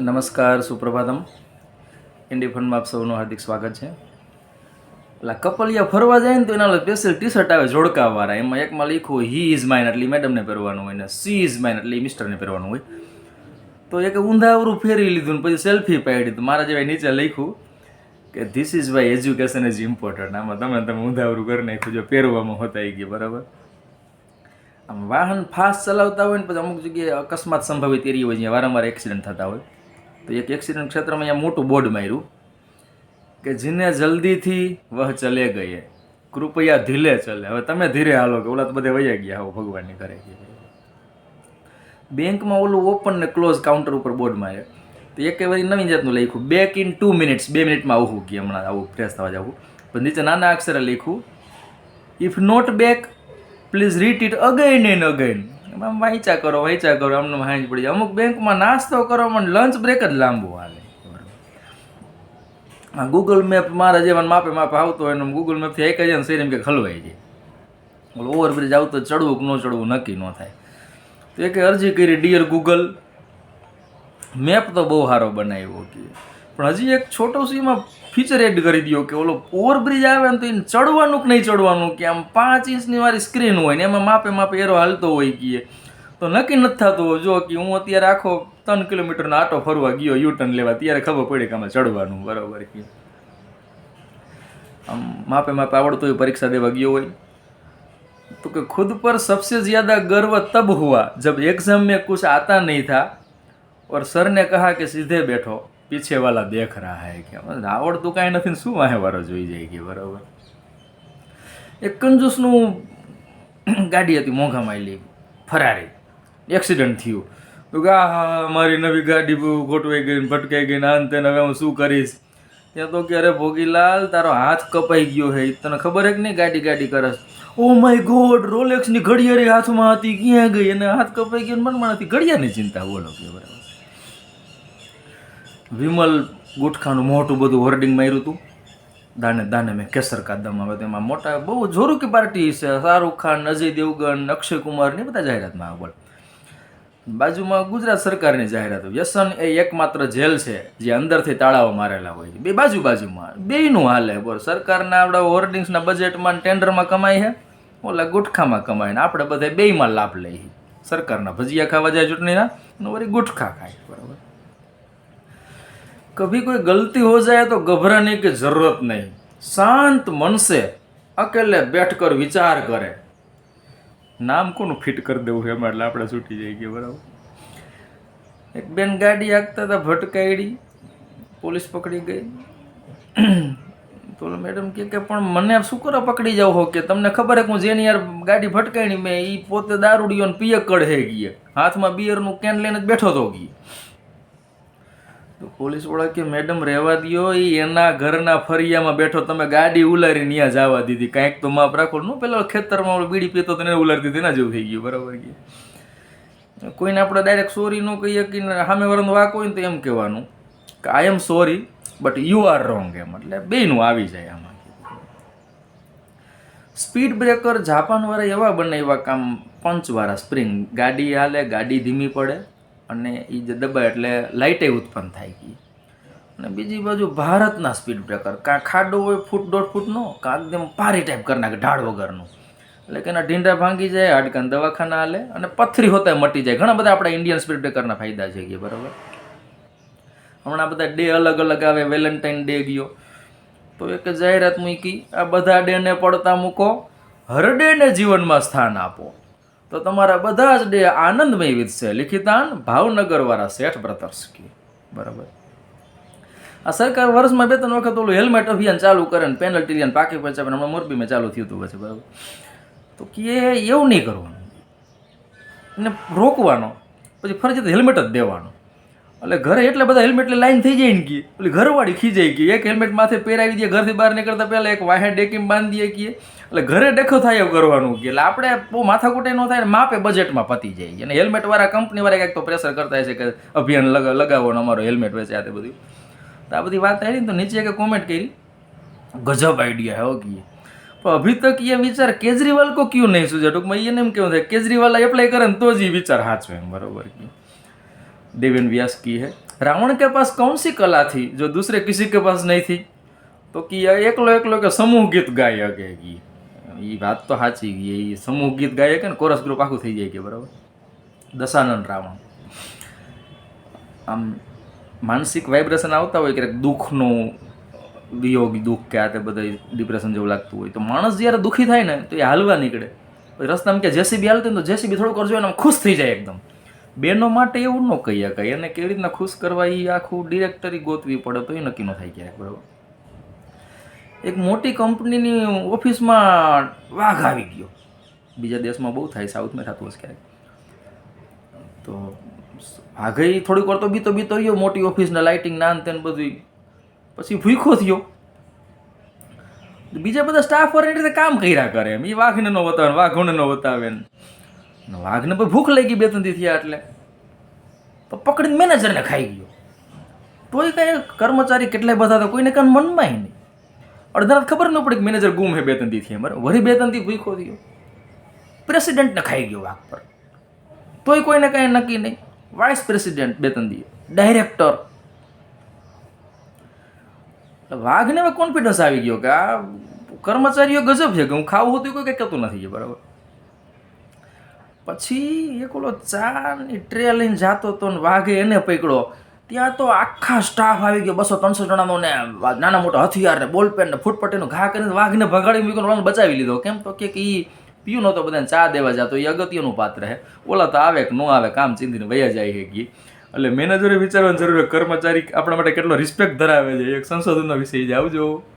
નમસ્કાર, સુપ્રભાતમ. ઇન્ડી ફંડમાં આપ સૌનું હાર્દિક સ્વાગત છે. એટલે કપલિયા ફરવા જાય ને તો એના સ્પેશિયલ ટી શર્ટ આવે જોડકાવાળા એમાં એકમાં લખ્યું હી ઇઝ માઇન એટલે મેડમને પહેરવાનું હોય ને સી ઇઝ માઇન એટલે મિસ્ટરને પહેરવાનું હોય. તો એક ઊંધાવરું ફેરવી લીધું ને પછી સેલ્ફી પાડી તો મારા જેવા નીચે લખ્યું કે this is why education is important આમાં તમે તમે ઊંધાવરું કરી નાખ્યું, જો પહેરવામાં હોતા ગયું, બરાબર? આમ વાહન ફાસ્ટ ચલાવતા હોય ને પછી અમુક જગ્યાએ અકસ્માત સંભવિત એરિયા હોય, જ્યાં વારંવાર એક્સિડન્ટ થતા હોય. તો એક એક્સિડન્ટ ક્ષેત્રમાં અહીંયા મોટું બોર્ડ માર્યું કે જેને જલ્દીથી વહ ચલે ગયે. કૃપયા ધીલે ચલે. હવે તમે ધીરે હાલો કે ઓલા તો બધે વયા ગયા હો, ભગવાનની કરે બેંકમાં ઓલું ઓપન ને ક્લોઝ કાઉન્ટર ઉપર બોર્ડ મારે તો એક વાર નવી જાતનું લખ્યું બેક ઇન ટુ મિનિટ્સ બે મિનિટમાં આવું કે હમણાં, આવું ફ્રેશ થવા જવું. પણ નીચે નાના અક્ષરે લખ્યું if not back please read it again and again એમાં વાંચા કરો વાંચા કરો, આમને હાંજ પડી જાય. અમુક બેંકમાં નાસ્તો કરો પણ લંચ બ્રેક જ લાંબુ હાલે. આ ગૂગલ મેપ મારા જેવા માપે માપે આવતો હોય ને ગૂગલ મેપથી એક જાય ને શેરી કે ખલવાઈ જાય. ઓલો ઓવરબ્રિજ આવતો ચડવું કે ન ચડવું નક્કી ન થાય. તો એક અરજી કરી ડિયર ગૂગલ મેપ તો બહુ સારો બનાવ્યો કે પણ હજી એક છોટો સીમાં ફીચર એડ કરી દો કે ઓલો ઓવરબ્રિજ આવે ને તો એને ચડવાનું કે નહીં ચડવાનું, કે આમ પાંચ ઇંચની મારી સ્ક્રીન હોય ને એમાં માપે માપે એરો હાલતો હોય કે તો નક્કી નથી થતું જો કે હું અત્યારે આખો ત્રણ કિલોમીટરનો આટો ફરવા ગયો યુટર્ન લેવા, ત્યારે ખબર પડે કે આમાં ચડવાનું, બરાબર કે આમ માપે માપે આવડતું હોય, પરીક્ષા દેવા ગયો હોય. તો કે ખુદ પર સબસે જ્યાદા ગર્વ તબ હુઆ, જબ એક્ઝામ મેં કુછ આતા નહીં થા, ઓર સરને કહા કે સીધે બેઠો. પીછે વાલા દેખ રહા હે કે આવડતું કાંઈ નથી શું વાહે વારો જોઈ જાય કે બરાબર. એક કંજુસનું ગાડી હતી મોંઘામાં આવેલી ફરારી. એક્સિડન્ટ થયું. તો કે આ મારી નવી ગાડી ગોઠવાઈ ગઈ ભટકાઈ ગઈ ના તેને હવે હું શું કરીશ? ત્યાં તો કે અરે ભોગીલાલ, તારો હાથ કપાઈ ગયો હે. તને ખબર હે કે નહીં ગાડી ગાડી કરસ ઓ માય ગોડ રોલેક્સની ઘડિયાળી હાથમાં હતી. ક્યાં ગઈ? અને હાથ કપાઈ ગયો મનમાં હતી ઘડિયાળની ચિંતા, બોલો કે બરાબર. વિમલ ગુટખાનું મોટું બધું હોર્ડિંગ માર્યું હતું દાને દાને મેં કેસર કાદમ આવે તેમાં મોટા બહુ જોરુકી પાર્ટી છે. શાહરૂખ ખાન અજય દેવગન, અક્ષય કુમાર ને બધા જાહેરાતમાં આગળ બાજુમાં ગુજરાત સરકારની જાહેરાત વ્યસન એ એકમાત્ર જેલ છે જે અંદરથી તાળાઓ મારેલા હોય. બે બાજુ બાજુમાં. બેયનું હાલે બોલ. સરકારના આપણા હોર્ડિંગ્સના બજેટમાં ટેન્ડરમાં કમાય છે ઓલા ગુટખામાં કમાય ને આપણે બધા બેયમાં લાભ લઈએ. સરકારના ભજીયા ખાવા જાય ચૂંટણીના અને વળી ગુટખા ખાય. બરાબર? કભી કોઈ ગલતી હો જાય તો ગભરાની કે જરૂરત નહીં. શાંત મનસે અકેલે બેઠ કર વિચાર કરે. નામ કોનું ફિટ કરી દેવું એમાં? એટલે આપણે છૂટી જઈ ગયા બરાબર? એક બેન ગાડી આગતા હતા, ભટકાયડી. પોલીસ પકડી ગઈ. તો મેડમ કે કે, પણ મને શું કરો પકડી જાવ હો કે? તમને ખબર હે કે હું જેની યાર ગાડી ભટકાયણી, મેં એ પોતે દારૂડીઓને પિયક કઢે ગયે હાથમાં બિયરનું કેન લઈને જ બેઠો તો ગયે તો પોલીસવાળા કે મેડમ રહેવા દો એ એના ઘરના ફરિયામાં બેઠો, તમે ગાડી ઉલારી ત્યાં જવા દીધી. કાંઈક તો માપ રાખો. નું પેલો ખેતરમાં ઓલો બીડી પીતો તો એને ઉલારી દીધી ના જેવું થઈ ગયું. બરાબર કે? કોઈને આપણે ડાયરેક્ટ સોરી ન કહીએ કે સામે વાળાનો વાક હોય ને તો એમ કહેવાનું કે I am sorry but you are wrong એમ. એટલે બેનું આવી જાય આમાં. સ્પીડ બ્રેકર જાપાનવાળા એવા બનાવ્યા કામ પંચવાળા સ્પ્રિંગ ગાડી હાલે, ગાડી ધીમી પડે. અને એ જે દબાય એટલે લાઇટે ઉત્પન્ન થાય ગઈ અને બીજી બાજુ ભારતના સ્પીડ બ્રેકર. કાં ખાડો હોય, ફૂટ, દોઢ ફૂટનો કાં એકદમ પારી ટાઈપ કરી નાખે, ઢાળ વગરનું. એટલે કે એના ઢીંડા ભાંગી જાય, હાડકાન દવાખાના હાલે, અને પથરી હોતા મટી જાય. ઘણા બધા આપણા ઇન્ડિયન સ્પીડ બ્રેકરના ફાયદા છે કે, બરાબર? હમણાં બધા ડે અલગ અલગ આવે, વેલેન્ટાઇન ડે ગયો. તો એક જાહેરાત મૂકી આ બધા ડેને પડતા મૂકો, હરડેને જીવનમાં સ્થાન આપો. તો તમારા બધા જ ડે આનંદમય વીતશે લિખિતાન ભાવનગરવાળા શેઠ બ્રધર્સ કે. બરાબર. આ સરકાર વર્ષમાં બે ત્રણ વખત ઓલું હેલ્મેટ અભિયાન ચાલુ કરે ને પેનલ્ટી લઈને પાકી પચાવે હમણાં મોરબીમાં ચાલુ થયું હતું પછી, બરાબર. તો કે એવું નહીં કરવાનું. એને રોકવાનો. પછી ફરજિયાત હેલ્મેટ જ દેવાનો. એટલે ઘરે એટલે બધા હેલ્મેટ એટલે લાઈન થઈ જાય ને કે. એટલે ઘરવાળી ખીજાઈ ગઈ. એક હેલ્મેટ માથે પહેરાવી દઈએ ઘરથી બહાર નીકળતા પહેલાં એક વાહે ડેકીમ બાંધી દઈએ એટલે ઘરે ડેખો થાય એવું કરવાનું કે. એટલે આપણે બહુ માથાકૂટે ન થાય માપે બજેટમાં પતી જાય. અને હેલ્મેટવાળા કંપનીવાળા કંઈક તો પ્રેશર કરતા હશે કે અભિયાન લગાવો ને અમારો હેલ્મેટ વેચે આ તે બધું. તો આ બધી વાત આવી ને તો નીચે એક કોમેન્ટ કરી. ગજબ આઈડિયા હો કે. પણ અભી તક એ વિચાર કેજરીવાલ કો ક્યુ નહીં સુજે? ટૂંકમાં એને એમ કેવું થાય? કેજરીવાલ એપ્લાય કરે ને તો જ એ વિચાર સાચો એમ બરાબર કે. देवेन व्यास की है रावण के पास कौन सी कला थी जो दूसरे किसी के पास नहीं थी તો કે એ એકલો એકલો કે સમૂહ ગીત ગાય કે ઈ એ વાત તો સાચી ગઈ એ સમૂહ ગીત ગાય કે ને કોરસ ગ્રુપ આખું થઈ જાય કે બરાબર દશાનંદ રાવણ આમ માનસિક વાઇબ્રેશન આવતા હોય ક્યારેક દુઃખનું વિયોગ દુઃખ કે આ તે બધા ડિપ્રેશન જેવું લાગતું હોય તો માણસ જ્યારે દુઃખી થાય ને તો એ હાલવા નીકળે પછી રસ્તામાં કે જેસીબી હાલતું હોય ને તો જેસીબી થોડું કરજો એને આમ ખુશ થઈ જાય એકદમ બેનો માટે એવું ન કહી શકાય. એને કેવી રીતના ખુશ કરવા એ આખું ડિરેક્ટરી ગોતવી પડે તો એ નક્કી ન થાય ક્યારેક, બરાબર? એક મોટી કંપનીની ઓફિસમાં વાઘ આવી ગયો. બીજા દેશમાં બહુ થાય, સાઉથમાં થતું હશે ક્યારેક. તો વાઘઈ થોડીક વાર તો બીતો બીતો રહ્યો, મોટી ઓફિસના લાઇટિંગ નાન તેન બધું પછી ભૂખો થયો. બીજા બધા સ્ટાફ વાળા એની રીતે કામ કર્યા કરે એમ. એ વાઘને ન બતાવે વાઘોને ન બતાવે વાઘને પછી ભૂખ લાગી બે ત્રણ દી થયા એટલે તો પકડીને મેનેજરને ખાઈ ગયો. તોય કાંઈ કર્મચારી કેટલાય બધા હતા કોઈને કાંઈ મનમાં નહીં. અડધાને ખબર ન પડી કે મેનેજર ગુમ હે બે ત્રણ દીથી અમારે. વળી બે ત્રણ દી ભૂખો થયો. પ્રેસિડેન્ટને ખાઈ ગયો વાઘ પર. તોય કોઈને કાંઈ નક્કી નહીં. વાઇસ પ્રેસિડેન્ટ બે ત્રણ દી ડાયરેક્ટર વાઘને હવે કોન્ફિડન્સ આવી ગયો કે આ કર્મચારીઓ ગજબ છે, કે હું ખાવું હતું કોઈ કંઈ કહેતું નથી, બરાબર? પછી એક ઓલો ચાની ટ્રે લઈને જાતો તો ને વાઘે એને પકડ્યો. ત્યાં તો આખા સ્ટાફ આવી ગયો બસો ત્રણસો જણાનો ને નાના મોટા હથિયાર ને બોલપેન ને ફૂટપટ્ટીનું ઘા કરીને વાઘને ભગાડી મૂક્યો ઓલાને બચાવી લીધો. કેમ તો કે એ પીયું નહોતો બધાને, ચા દેવા જતો એ અગત્યનું પાત્ર છે ઓલા તો આવે કે ન આવે, કામ ચીંધીને વયા જાય છે ગઈ એટલે મેનેજરે વિચારવાની જરૂર કર્મચારી આપણા માટે કેટલો રિસ્પેક્ટ ધરાવે છે. એક સંશોધનનો વિષય જ આવજો.